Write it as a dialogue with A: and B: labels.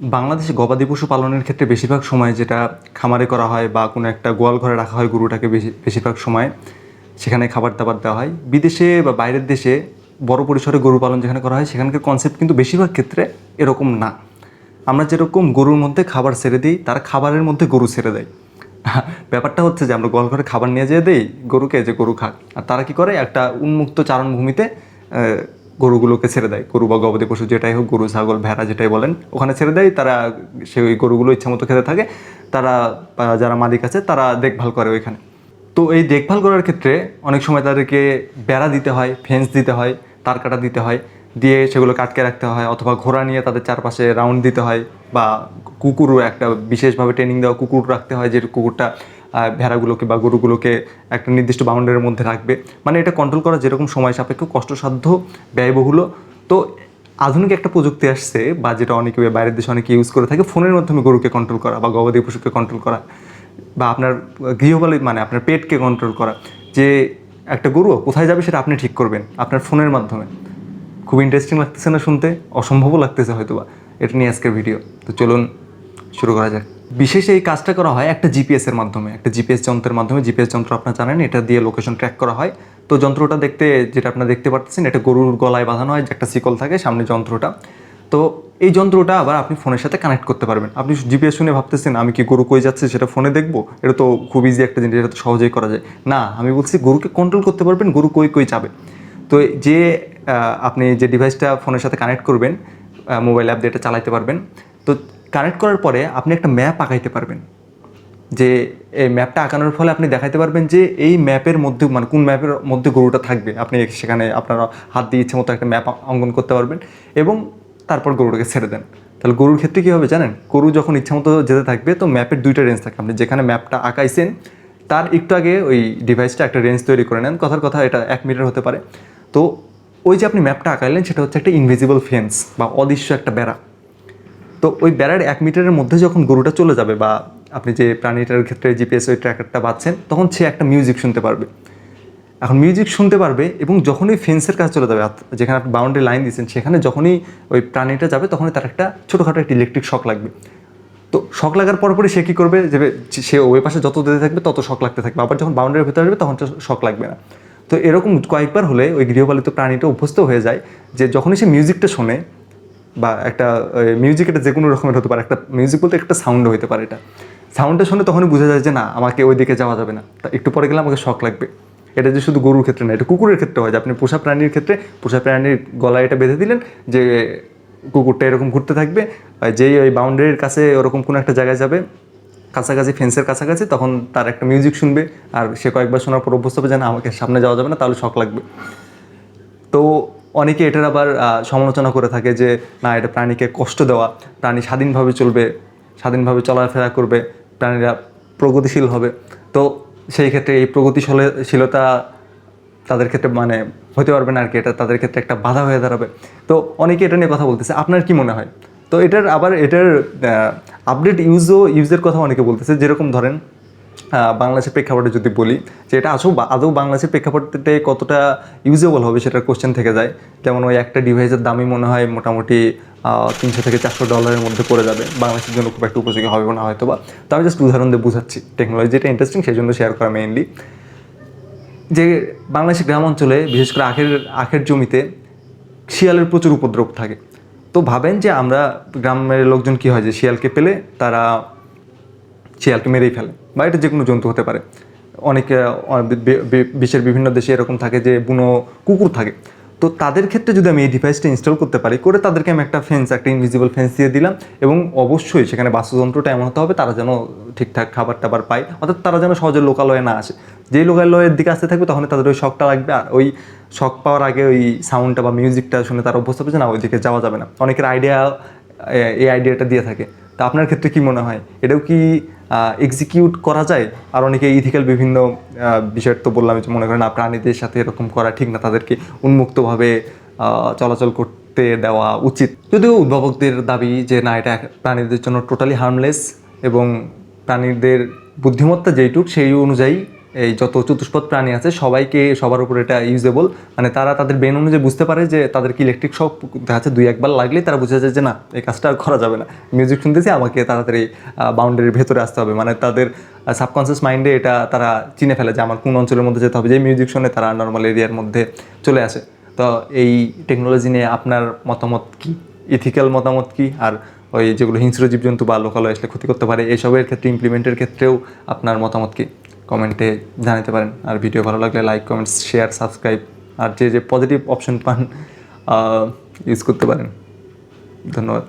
A: বাংলাদেশে গবাদি পশু পালনের ক্ষেত্রে বেশিরভাগ সময় যেটা খামারে করা হয় বা কোনো একটা গোয়াল ঘরে রাখা হয় গরুটাকে বেশি বেশিরভাগ সময় সেখানে খাবার দাবার দেওয়া হয়। বিদেশে বা বাইরের দেশে বড় পরিসরে গরু পালন যেখানে করা হয়, সেখানকার কনসেপ্ট কিন্তু বেশিরভাগ ক্ষেত্রে এরকম না। আমরা যেরকম গরুর মধ্যে খাবার ছেড়ে দিই, তারা খাবারের মধ্যে গরু ছেড়ে দেয়। ব্যাপারটা হচ্ছে যে আমরা গোয়াল ঘরে খাবার নিয়ে যেয়ে দেই, গরুকে যে গরু খাক। আর তারা কি করে? একটা উন্মুক্ত চারণভূমিতে গরুগুলোকে ছেড়ে দেয়, গরু বা গবাদি পশু যেটাই হোক, গরু, ছাগল, ভেড়া যেটাই বলেন, ওখানে ছেড়ে দেয়, তারা সে ওই গরুগুলো ইচ্ছা মতো খেতে থাকে, তারা যারা মালিক আছে, তারা দেখভাল করে ওইখানে। তো এই দেখভাল করার ক্ষেত্রে অনেক সময় তাদেরকে বেড়া দিতে হয় ফেন্স দিতে হয় তার কাটা দিতে হয়, দিয়ে সেগুলো কাটকে রাখতে হয়, অথবা ঘোড়া নিয়ে তাদের চারপাশে রাউন্ড দিতে হয়, বা কুকুরও একটা বিশেষভাবে ট্রেনিং দেওয়া কুকুর রাখতে হয়, যে কুকুরটা ভেড়াগুলোকে বা গরুগুলোকে একটা নির্দিষ্ট বাউন্ডারির মধ্যে রাখবে। মানে এটা কন্ট্রোল করা যেরকম সময় সাপেক্ষ, কষ্টসাধ্য ব্যয়বহুল তো আধুনিক একটা প্রযুক্তি আসছে বা যেটা অনেকে বাইরের দেশে অনেকে ইউজ করে থাকে ফোনের মাধ্যমে গরুকে কন্ট্রোল করা বা গবাদি পশুকে কন্ট্রোল করা বা আপনার গৃহপালিত মানে আপনার পেটকে কন্ট্রোল করা। যে একটা গরু কোথায় যাবে সেটা আপনি ঠিক করবেন আপনার ফোনের মাধ্যমে। খুব ইন্টারেস্টিং লাগতেছে না শুনতে? অসম্ভবও লাগতেছে হয়তো বা এটা নিয়ে আজকের ভিডিও তো চলুন, শুরু করা যাক। বিশেষ এই কাজটা করা হয় একটা জিপিএস এর মাধ্যমে, একটা জিপিএস যন্ত্রের মাধ্যমে। জিপিএস যন্ত্র আপনারা জানেন, এটা দিয়ে লোকেশন ট্র্যাক করা হয়। তো যন্ত্রটা দেখতে, যেটা আপনারা দেখতে পাচ্ছেন এটা গরুর গলায় বাঁধানো হয়, যে একটা শিকল থাকে সামনে যন্ত্রটা। তো এই যন্ত্রটা আবার আপনি ফোনের সাথে কানেক্ট করতে পারবেন। আপনি জিপিএস শুনে ভাবতেছেন, আমি কি গরু কই যাচ্ছে সেটা ফোনে দেখব? এটা তো খুব ইজি একটা জিনিস, এটা তো সহজেই করা যায়। না, আমি বলছি গরুকে কন্ট্রোল করতে পারবেন, গরু কই কই যাবে। তো যে আপনি যে ডিভাইসটা ফোনের সাথে কানেক্ট করবেন মোবাইল অ্যাপ দিয়ে এটা চালাতে পারবেন। তো কানেক্ট করার পরে আপনি একটা ম্যাপ আঁকাইতে পারবেন। যে এই ম্যাপটা আঁকানোর ফলে আপনি দেখাতে পারবেন যে এই ম্যাপের মধ্যে মানে কোন ম্যাপের মধ্যে গরুটা থাকবে। আপনি সেখানে আপনারা হাত দিয়ে ইচ্ছে মতো একটা ম্যাপ অঙ্কন করতে পারবেন এবং তারপর গরুটাকে ছেড়ে দেন। তাহলে গরুর ক্ষেত্রে কী হবে জানেন? গরু যখন ইচ্ছা মতো যেতে থাকবে, তো ম্যাপের দুইটা রেঞ্জ থাকে। আপনি যেখানে ম্যাপটা আঁকাইছেন, তার একটু আগে ওই ডিভাইসটা একটা রেঞ্জ তৈরি করে নেন। কথার কথা, এটা এক মিটার হতে পারে। তো ওই যে আপনি ম্যাপটা আঁকাইলেন, সেটা হচ্ছে একটা ইনভিজিবল ফেন্স বা অদৃশ্য একটা বেড়া। তো ওই বেড়ার এক মিটারের মধ্যে যখন গরুটা চলে যাবে বা আপনি যে প্রাণীটার ক্ষেত্রে জিপিএস ওই ট্র্যাকারটা বাঁচছেন তখন সে একটা মিউজিক শুনতে পারবে। এখন মিউজিক শুনতে পারবে এবং যখনই ফেন্সের কাছে চলে যাবে যেখানে আপনি বাউন্ডারি লাইন দিয়েছেন, সেখানে যখনই ওই প্রাণীটা যাবে, তখনই তার একটা ছোটোখাটো একটা ইলেকট্রিক শক লাগবে। তো শক লাগার পরপরই সে কী করবে যে সে ওই পাশে যত দিতে থাকবে, তত শক লাগতে থাকবে। আবার যখন বাউন্ডারির ভেতরে আসবে তখন শক লাগবে না। তো এরকম কয়েকবার হলে ওই গৃহপালিত প্রাণীটা অভ্যস্ত হয়ে যায় যে যখনই সে মিউজিকটা শোনে বা একটা মিউজিক এটা যে কোনো রকমের হতে পারে। একটা মিউজিক বলতে একটা সাউন্ডও হতে পারে এটা। সাউন্ডটা শুনে তখনই বোঝা যায় যে না, আমাকে ওই দিকে যাওয়া যাবে না। তা একটু পরে গেলে আমাকে শখ লাগবে। এটা যে শুধু গরুর ক্ষেত্রে না, এটা কুকুরের ক্ষেত্রে হয়। যে আপনি পোষা প্রাণীর ক্ষেত্রে, পোষা প্রাণীর গলায় এটা বেঁধে দিলেন যে কুকুরটা এরকম ঘুরতে থাকবে যেই ওই বাউন্ডারির কাছে ওরকম কোনো একটা জায়গায় যাবে, কাছাকাছি ফেন্সের কাছাকাছি, তখন তার একটা মিউজিক শুনবে। আর সে কয়েকবার শোনার পর অভ্যস্ত হবে যে না, আমাকে সামনে যাওয়া যাবে না, তাহলে শখ লাগবে। তো অনেকে এটার আবার সমালোচনা করে থাকে যে, না, এটা প্রাণীকে কষ্ট দেওয়া। প্রাণী স্বাধীনভাবে চলবে, স্বাধীনভাবে চলাফেরা করবে, প্রাণীরা প্রগতিশীল হবে। তো সেই ক্ষেত্রে এই প্রগতিশীলতা তাদের ক্ষেত্রে মানে হতে পারবে না আর কি, এটা তাদের ক্ষেত্রে একটা বাধা হয়ে দাঁড়াবে। তো অনেকে এটা নিয়ে কথা বলতেছে, আপনার কি মনে হয়? তো এটার আবার, এটার আপডেট ইউজও, ইউজের কথা অনেকে বলতেছে, যেরকম ধরেন বাংলাদেশের প্রেক্ষাপটে যদি বলি, যে এটা আসো আদৌ বাংলাদেশের প্রেক্ষাপটে কতটা ইউজেবল হবে সেটার কোশ্চেন থেকে যায়। যেমন ওই একটা ডিভাইসের দামই মনে হয় মোটামুটি তিনশো থেকে চারশো ডলারের মধ্যে পড়ে যাবে। বাংলাদেশের জন্য খুব একটা উপযোগী হবে না হয়তো বা তো আমি জাস্ট উদাহরণ দিয়ে বুঝাচ্ছি। টেকনোলজি যেটা ইন্টারেস্টিং সেই জন্য শেয়ার করা মেইনলি যে বাংলাদেশের গ্রাম অঞ্চলে, বিশেষ করে আখের আখের জমিতে শিয়ালের প্রচুর উপদ্রব থাকে। তো ভাবেন যে আমরা গ্রামের লোকজন কি হয়, যে শিয়ালকে পেলে তারা শিয়ালকে মেরেই ফেলে বা এটা যে কোনো জন্তু হতে পারে। অনেকে বিশ্বের বিভিন্ন দেশে এরকম থাকে যে বুনো কুকুর থাকে। তো তাদের ক্ষেত্রে যদি আমি এই ডিভাইসটা ইনস্টল করতে পারি, করে তাদেরকে আমি একটা ফেন্স একটা ইনভিজিবল ফেন্স দিয়ে দিলাম এবং অবশ্যই সেখানে বাস্তুযন্ত্রটা এমন হতে হবে, তারা যেন ঠিকঠাক খাবার টাবার পায়, অর্থাৎ তারা যেন সহজে লোকালয়ে না আসে। যেই লোকালয়ের দিকে আসতে থাকবে তখন তাদের ওই শখটা লাগবে, আর ওই শখ পাওয়ার আগে ওই সাউন্ডটা বা মিউজিকটা শুনে তারা অভ্যস্ত হবে যে না ওই দিকে যাওয়া যাবে না। অনেকের আইডিয়া এই আইডিয়াটা দিয়ে থাকে। তা আপনার ক্ষেত্রে কি মনে হয়? এটাও কি এক্সিকিউট করা যায়। আর অনেকে ইথিক্যাল বিভিন্ন বিষয়ের বিষয় তো বললাম মনে করেন না প্রাণীদের সাথে এরকম করা ঠিক না, তাদেরকে উন্মুক্তভাবে চলাচল করতে দেওয়া উচিত। যদিও উদ্ভাবকদের দাবি যে, না, এটা প্রাণীদের জন্য টোটালি হার্মলেস এবং প্রাণীদের বুদ্ধিমত্তা যেইটুক, সেই অনুযায়ী এই যত চতুষ্পদ প্রাণী আছে, সবাইকে সবার উপর এটা ইউজেবল মানে তারা তাদের ব্রেন অনুযায়ী বুঝতে পারে যে তাদেরকে ইলেকট্রিক শক যাচ্ছে দুই একবার লাগলেই তারা বুঝে যায় যে না, এই কাজটা আর করা যাবে না। মিউজিক শুনতেছি, আমাকে তাড়াতাড়ি বাউন্ডারির ভেতরে আসতে হবে। মানে তাদের সাবকনসিয়াস মাইন্ডে এটা তারা চিনে ফেলে যে আমার কোন অঞ্চলের মধ্যে যেতে হবে। যে মিউজিক শুনে তারা নর্মাল এরিয়ার মধ্যে চলে আসে। তো এই টেকনোলজি নিয়ে আপনার মতামত কি? ইথিক্যাল মতামত কি? আর ওই যেগুলো হিংস্র জীবজন্তু বা লোকালয় আসলে ক্ষতি করতে পারে, এইসবের ক্ষেত্রে ইমপ্লিমেন্টের ক্ষেত্রেও আপনার মতামত কি? কমেন্টে জানাতে পারেন। আর ভিডিও ভালো লাগলে লাইক কমেন্ট শেয়ার সাবস্ক্রাইব আর যে যে পজিটিভ অপশন পান ইউজ করতে পারেন। ধন্যবাদ।